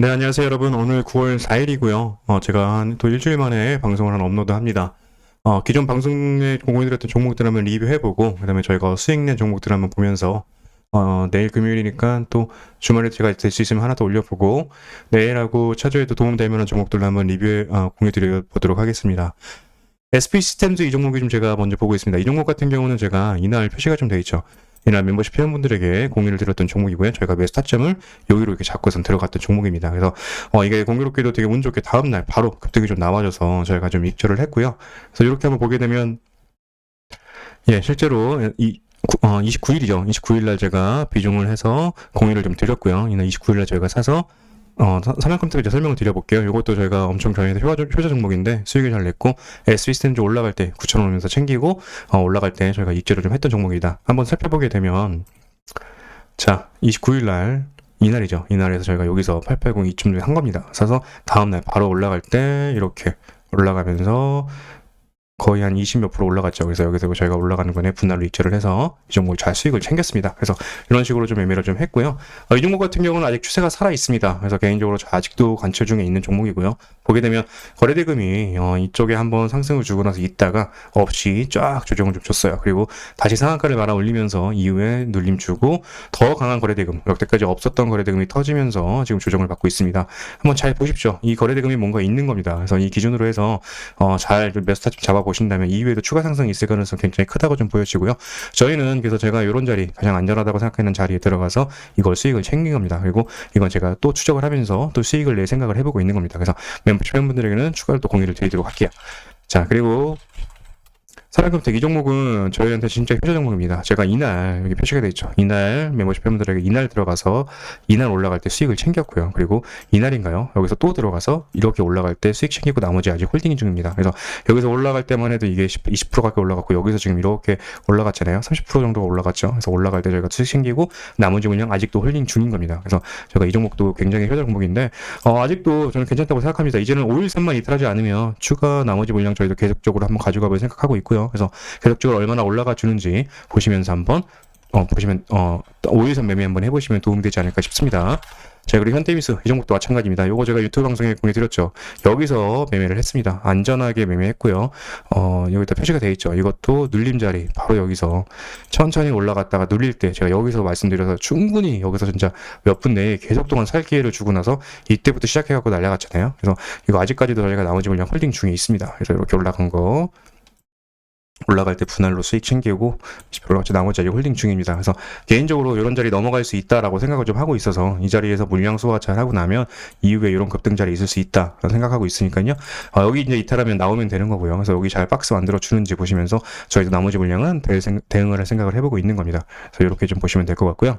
네, 안녕하세요, 여러분. 오늘 9월 4일이고요. 어, 제가 한 또 일주일 만에 방송을 하나 업로드 합니다. 어, 기존 방송에 공유드렸던 종목들 한번 리뷰해보고, 그 다음에 저희가 수익 낸 종목들 한번 보면서, 어, 내일 금요일이니까 또 주말에 제가 될 수 있으면 하나 더 올려보고, 내일하고 차주에도 도움될 만한 종목들을 한번 리뷰, 어, 공유드려보도록 하겠습니다. SP 시스템즈 이 종목이 좀 제가 먼저 보고 있습니다. 이 종목 같은 경우는 제가 이날 표시가 좀돼 있죠. 이날 멤버십 회원분들에게 공유를 드렸던 종목이고요. 저희가 매수 타점을 여기로 이렇게 잡고선 들어갔던 종목입니다. 그래서 어, 이게 공교롭게도 되게 운 좋게 다음날 바로 급등이 좀 나와줘서 저희가 좀 입절을 했고요. 그래서 이렇게 한번 보게 되면 예, 실제로 이 구- 어, 29일이죠. 29일 날 제가 비중을 해서 공유를 좀 드렸고요. 이날 29일 날 저희가 사서 어, 사면 컴퓨터 이제 설명을 드려볼게요. 이것도 저희가 엄청 저희한테 효자, 효자 종목인데 수익을 잘 냈고 S 시스템즈 올라갈 때 9천 원면서 챙기고 어, 올라갈 때 저희가 입절을 좀 했던 종목이다. 한번 살펴보게 되면 자 29일 날 이날이죠. 이날에서 저희가 여기서 880 이쯤 한 겁니다. 사서 다음날 바로 올라갈 때 이렇게 올라가면서 거의 한 20몇 프로 올라갔죠. 그래서 여기서 저희가 올라가는 거에 분할로 입절을 해서 이 종목을 잘 수익을 챙겼습니다. 그래서 이런 식으로 좀 매매를 좀 했고요. 어, 이 종목 같은 경우는 아직 추세가 살아 있습니다. 그래서 개인적으로 저 아직도 관철 중에 있는 종목이고요. 보게 되면 거래대금이 어, 이쪽에 한번 상승을 주고 나서 있다가 없이 쫙 조정을 좀 줬어요. 그리고 다시 상한가를 말아 올리면서 이후에 눌림 주고 더 강한 거래대금, 역대까지 없었던 거래대금이 터지면서 지금 조정을 받고 있습니다. 한번 잘 보십시오. 이 거래대금이 뭔가 있는 겁니다. 그래서 이 기준으로 해서 어, 잘 메스타 좀 잡아보신다면 이후에도 추가 상승이 있을 가능성이 굉장히 크다고 좀 보여지고요. 저희는 그래서 제가 이런 자리, 가장 안전하다고 생각하는 자리에 들어가서 이걸 수익을 챙긴 겁니다. 그리고 이건 제가 또 추적을 하면서 또 수익을 낼 생각을 해보고 있는 겁니다. 그래서 멤버 십 팬분들에게는 추가로 또 공유를 드리도록 할게요. 자, 그리고 사랑금택 이 종목은 저희한테 진짜 효자 종목입니다. 제가 이날 여기 표시가 돼 있죠. 이날 멤버십 팬분들에게 이날 들어가서 이날 올라갈 때 수익을 챙겼고요. 그리고 이날인가요? 여기서 또 들어가서 이렇게 올라갈 때 수익 챙기고 나머지 아직 홀딩 중입니다. 그래서 여기서 올라갈 때만 해도 이게 10, 20% 가까이 올라갔고 여기서 지금 이렇게 올라갔잖아요. 30% 정도가 올라갔죠. 그래서 올라갈 때 저희가 수익 챙기고 나머지 물량 아직도 홀딩 중인 겁니다. 그래서 제가 이 종목도 굉장히 효자 종목인데 어, 아직도 저는 괜찮다고 생각합니다. 이제는 5일선만 이탈하지 않으면 추가 나머지 물량 저희도 계속적으로 한번 가져가 볼 생각하고 있고요. 그래서 계속적으로 얼마나 올라가 주는지 보시면서 한번 어, 보시면 어, 5일선 매매 한번 해보시면 도움이 되지 않을까 싶습니다. 자 그리고 현대미스 이 종목도 마찬가지입니다. 요거 제가 유튜브 방송에 공유드렸죠. 여기서 매매를 했습니다. 안전하게 매매했고요. 어, 여기다 표시가 돼 있죠. 이것도 눌림 자리 바로 여기서 천천히 올라갔다가 눌릴 때 제가 여기서 말씀드려서 충분히 여기서 진짜 몇 분 내에 계속 동안 살 기회를 주고 나서 이때부터 시작해갖고 날라갔잖아요. 그래서 이거 아직까지도 저희가 나머지 물량 홀딩 중에 있습니다. 그래서 이렇게 올라간 거 올라갈 때 분할로 수익 챙기고 올라갔죠. 나머지 아직 홀딩 중입니다. 그래서 개인적으로 이런 자리 넘어갈 수 있다라고 생각을 좀 하고 있어서 이 자리에서 물량 소화 잘 하고 나면 이후에 이런 급등 자리 있을 수 있다라고 생각하고 있으니까요. 아, 여기 이제 이탈하면 나오면 되는 거고요. 그래서 여기 잘 박스 만들어 주는지 보시면서 저희도 나머지 물량은 대, 대응을 할 생각을 해보고 있는 겁니다. 그래서 이렇게 좀 보시면 될 것 같고요.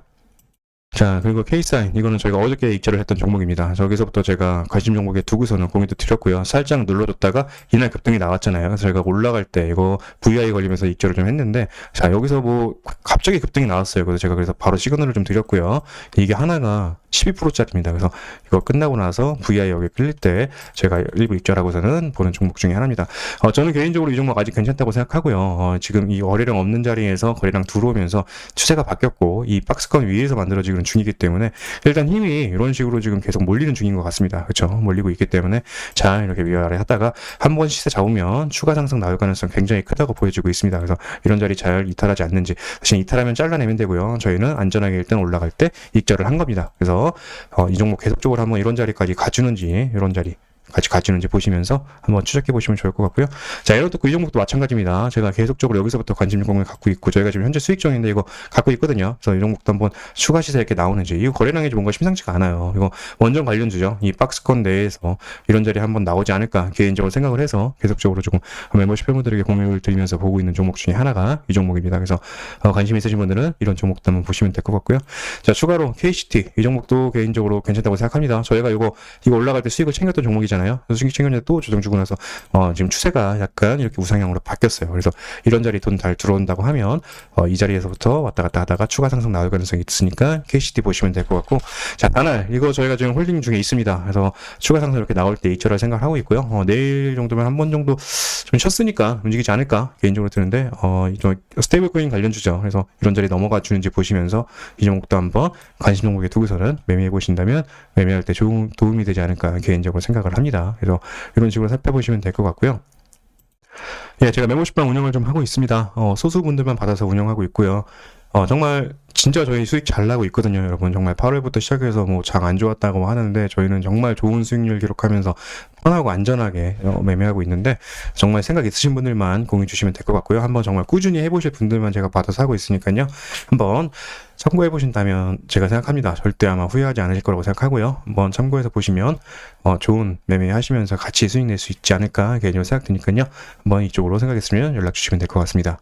자, 그리고 케이사인. 이거는 저희가 어저께 입절을 했던 종목입니다. 저기서부터 제가 관심 종목에 두고서는 공유도 드렸고요. 살짝 눌러줬다가 이날 급등이 나왔잖아요. 그래서 저희가 올라갈 때 이거 VI 걸리면서 입절을 좀 했는데, 자, 여기서 뭐 갑자기 급등이 나왔어요. 그래서 제가 그래서 바로 시그널을 좀 드렸고요. 이게 하나가 12%짜리입니다. 그래서 이거 끝나고 나서 VI 여기 끌릴 때 제가 일부 입절하고서는 보는 종목 중에 하나입니다. 어, 저는 개인적으로 이 종목 아직 괜찮다고 생각하고요. 어, 지금 이 거래량 없는 자리에서 거래량 들어오면서 추세가 바뀌었고 이 박스권 위에서 만들어지는 중이기 때문에 일단 힘이 이런 식으로 지금 계속 몰리는 중인 것 같습니다. 그렇죠? 몰리고 있기 때문에 잘 이렇게 위아래 하다가 한 번 시세 잡으면 추가 상승 나올 가능성 굉장히 크다고 보여지고 있습니다. 그래서 이런 자리 잘 이탈하지 않는지 사실 이탈하면 잘라내면 되고요. 저희는 안전하게 일단 올라갈 때 입절을 한 겁니다. 그래서 어, 이 종목 계속적으로 한번 이런 자리까지 가주는지 이런 자리 같이 가지는지 보시면서 한번 추적해 보시면 좋을 것 같고요. 자, 에로토크 이 종목도 마찬가지입니다. 제가 계속적으로 여기서부터 관심 종목을 갖고 있고 저희가 지금 현재 수익 중인데 이거 갖고 있거든요. 그래서 이 종목도 한번 추가 시세 이렇게 나오는지 이거 거래량이 뭔가 심상치가 않아요. 이거 원전 관련주죠. 이 박스권 내에서 이런 자리 한번 나오지 않을까 개인적으로 생각을 해서 계속적으로 조금 멤버십 팬분들에게 공유를 드리면서 보고 있는 종목 중에 하나가 이 종목입니다. 그래서 어, 관심 있으신 분들은 이런 종목도 한번 보시면 될 것 같고요. 자, 추가로 KCT 이 종목도 개인적으로 괜찮다고 생각합니다. 저희가 이거 이거 올라갈 때 수익을 챙겼던 종목이잖아요. 있잖아요. 그래서 챙겼는데 또 조정 주고 나서 어, 지금 추세가 약간 이렇게 우상향으로 바뀌었어요. 그래서 이런 자리 돈 잘 들어온다고 하면 어, 이 자리에서부터 왔다 갔다 하다가 추가 상승 나올 가능성이 있으니까 KCD 보시면 될 것 같고 자 단알 이거 저희가 지금 홀딩 중에 있습니다. 그래서 추가 상승 이렇게 나올 때 이처럼 생각하고 있고요. 어, 내일 정도면 한 번 정도 좀 쉬었으니까 움직이지 않을까 개인적으로 드는데 어, 스테이블 코인 관련 주죠. 그래서 이런 자리 넘어가 주는지 보시면서 이 종목도 한번 관심 종목에 두고서는 매매해 보신다면 매매할 때 좋은 도움이 되지 않을까 개인적으로 생각을 합니다. 그래서 이런 식으로 살펴보시면 될 것 같고요. 예, 제가 메모시방 운영을 좀 하고 있습니다. 어, 소수분들만 받아서 운영하고 있고요. 어, 정말 진짜 저희 수익 잘 나고 있거든요, 여러분. 정말 8월부터 시작해서 뭐 장 안 좋았다고 하는데 저희는 정말 좋은 수익률 기록하면서 편하고 안전하게 어, 매매하고 있는데 정말 생각 있으신 분들만 공유 주시면 될 것 같고요. 한번 정말 꾸준히 해보실 분들만 제가 받아서 하고 있으니까요. 한번 참고해 보신다면 제가 생각합니다. 절대 아마 후회하지 않으실 거라고 생각하고요. 한번 참고해서 보시면 어, 좋은 매매 하시면서 같이 수익 낼 수 있지 않을까 개인적으로 생각드니까요. 한번 이쪽으로 생각했으면 연락 주시면 될 것 같습니다.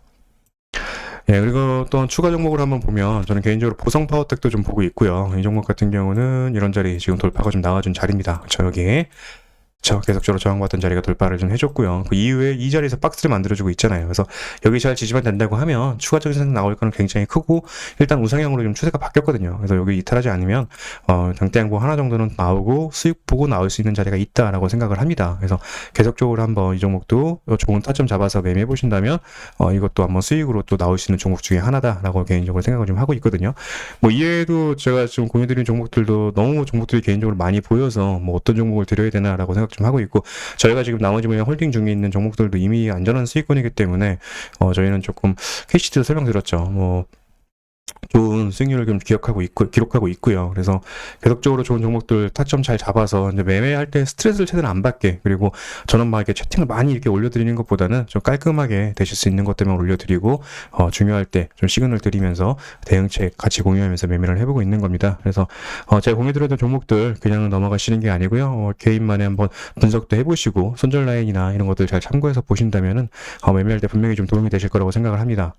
예, 그리고 또 추가 종목을 한번 보면 저는 개인적으로 보성 파워텍도 좀 보고 있고요. 이 종목 같은 경우는 이런 자리 지금 돌파가 좀 나와준 자리입니다. 저 여기 저 계속적으로 저항받던 자리가 돌파를 좀 해줬고요. 그 이후에 이 자리에서 박스를 만들어주고 있잖아요. 그래서 여기 잘 지지만 된다고 하면 추가적인 상승 나올 거는 굉장히 크고 일단 우상향으로 좀 추세가 바뀌었거든요. 그래서 여기 이탈하지 않으면 어, 당대항보 하나 정도는 나오고 수익 보고 나올 수 있는 자리가 있다라고 생각을 합니다. 그래서 계속적으로 한번 이 종목도 좋은 타점 잡아서 매매해 보신다면 어, 이것도 한번 수익으로 또 나올 수 있는 종목 중에 하나다라고 개인적으로 생각을 좀 하고 있거든요. 뭐 이외에도 제가 지금 공유드린 종목들도 너무 종목들이 개인적으로 많이 보여서 뭐 어떤 종목을 드려야 되나라고 생각 좀 하고 있고 저희가 지금 나머지 분야 홀딩 중에 있는 종목들도 이미 안전한 수익권이기 때문에 어, 저희는 조금 KCT도 설명드렸죠. 뭐 좋은 수익률을 좀 기억하고 있고 기록하고 있고요. 그래서 계속적으로 좋은 종목들 타점 잘 잡아서 이제 매매할 때 스트레스를 최대한 안 받게 그리고 저는 막 이렇게 채팅을 많이 이렇게 올려드리는 것보다는 좀 깔끔하게 되실 수 있는 것 때문에 올려드리고 어, 중요할 때 좀 시그널 드리면서 대응책 같이 공유하면서 매매를 해보고 있는 겁니다. 그래서 어, 제가 공유드렸던 종목들 그냥 넘어가시는 게 아니고요. 어, 개인만에 한번 분석도 해보시고 손절 라인이나 이런 것들 잘 참고해서 보신다면은 어, 매매할 때 분명히 좀 도움이 되실 거라고 생각을 합니다.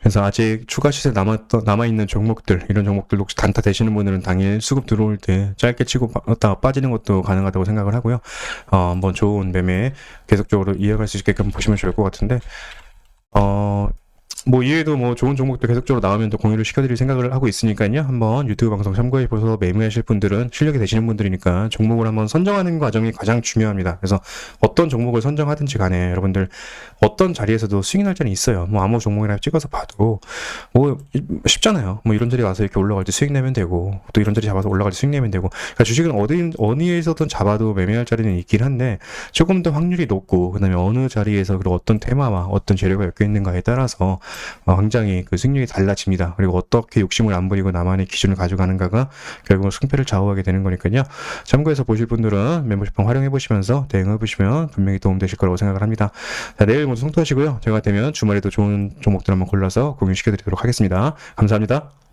그래서 아직 추가 시세 남았 남아있는 종목들, 이런 종목들 혹시 단타 되시는 분들은 당일 수급 들어올 때 짧게 치고 빠졌다가 빠지는 것도 가능하다고 생각을 하고요. 어, 한번 좋은 매매 계속적으로 이어갈 수 있게끔 보시면 좋을 것 같은데, 어, 뭐 이외에도 뭐 좋은 종목도 계속적으로 나오면 또 공유를 시켜드릴 생각을 하고 있으니까요. 한번 유튜브 방송 참고해 보셔서 매매하실 분들은 실력이 되시는 분들이니까 종목을 한번 선정하는 과정이 가장 중요합니다. 그래서 어떤 종목을 선정하든지 간에 여러분들 어떤 자리에서도 수익 날짜는 있어요. 뭐 아무 종목이나 찍어서 봐도 뭐 쉽잖아요. 뭐 이런 자리 와서 이렇게 올라갈 때 수익 내면 되고 또 이런 자리 잡아서 올라갈 때 수익 내면 되고 그러니까 주식은 어디 어디에서든 잡아도 매매할 자리는 있긴 한데 조금 더 확률이 높고 그다음에 어느 자리에서 그리고 어떤 테마와 어떤 재료가 엮여 있는가에 따라서 어, 굉장히 그 승률이 달라집니다. 그리고 어떻게 욕심을 안 부리고 나만의 기준을 가져가는가가 결국은 승패를 좌우하게 되는 거니까요. 참고해서 보실 분들은 멤버십방 활용해 보시면서 대응해 보시면 분명히 도움 되실 거라고 생각을 합니다. 자, 내일 모두 성투하시고요. 제가 되면 주말에도 좋은 종목들 한번 골라서 공유시켜 드리도록 하겠습니다. 감사합니다.